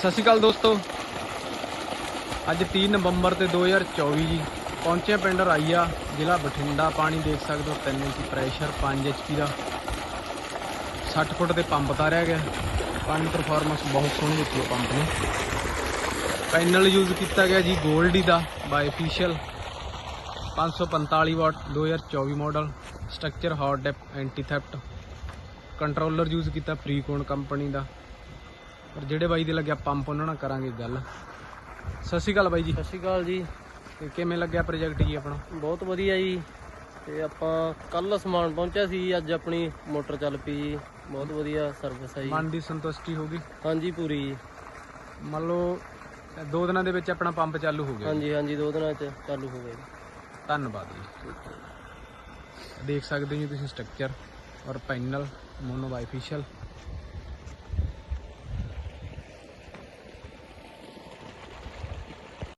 ਸਤਿ ਸ਼੍ਰੀ ਅਕਾਲ ਦੋਸਤੋ। ਅੱਜ 30 ਨਵੰਬਰ ਤੇ 2024 ਜੀ, ਪਹੁੰਚੇ ਪਿੰਡ ਰਾਈਆ, ਜ਼ਿਲ੍ਹਾ ਬਠਿੰਡਾ। ਪਾਣੀ ਦੇਖ ਸਕਦੇ ਹੋ 3 ਇੰਚ ਪ੍ਰੈਸ਼ਰ 5 ਐਚਪੀ ਦਾ। 60 ਫੁੱਟ 'ਤੇ ਪੰਪ ਤਾਰਿਆ ਗਿਆ। ਪਾਣੀ ਪਰਫਾਰਮੈਂਸ ਬਹੁਤ ਸੋਹਣੀ ਦਿੱਤੀ ਹੈ ਪੰਪ ਨੇ। ਪੈਨਲ ਯੂਜ਼ ਕੀਤਾ ਗਿਆ ਜੀ 골ਡੀ ਦਾ bifacial 545 watt 2024 model structure hot dip anti theft controller use ਕੀਤਾ ਪ੍ਰੀਕੋਨ ਕੰਪਨੀ ਦਾ। ਪਰ ਜਿਹੜੇ ਬਾਈ ਦੇ ਲੱਗਿਆ ਪੰਪ ਉਹਨਾਂ ਨਾਲ ਕਰਾਂਗੇ ਗੱਲ। ਸਤਿ ਸ਼੍ਰੀ ਅਕਾਲ ਬਾਈ ਜੀ। ਸਤਿ ਸ਼੍ਰੀ ਅਕਾਲ ਜੀ। ਤੇ ਕਿਵੇਂ ਲੱਗਿਆ ਪ੍ਰੋਜੈਕਟ ਜੀ ਆਪਣਾ? ਬਹੁਤ ਵਧੀਆ ਜੀ। ਤੇ ਆਪਾਂ ਕੱਲ ਸਮਾਨ ਪਹੁੰਚਿਆ ਸੀ ਅੱਜ ਆਪਣੀ ਮੋਟਰ ਚੱਲ ਪਈ ਜੀ। ਬਹੁਤ ਵਧੀਆ ਸਰਵਿਸ ਹੈ ਜੀ। ਮਨ ਦੀ ਸੰਤੁਸ਼ਟੀ ਹੋ ਗਈ? ਹਾਂਜੀ ਪੂਰੀ ਜੀ। ਮੰਨ ਲਓ ਦੋ ਦਿਨਾਂ ਦੇ ਵਿੱਚ ਆਪਣਾ ਪੰਪ ਚਾਲੂ ਹੋ ਗਿਆ ਹਾਂਜੀ ਹਾਂਜੀ ਦੋ ਦਿਨਾਂ ਚ ਚਾਲੂ ਹੋ ਗਿਆ ਜੀ। ਧੰਨਵਾਦ ਜੀ। ਦੇਖ ਸਕਦੇ ਹੋ ਤੁਸੀਂ ਸਟਰਕਚਰ ਔਰ ਪੈਨਲ ਮੋਨੋ ਬਾਈਫੀਸ਼ੀਅਲ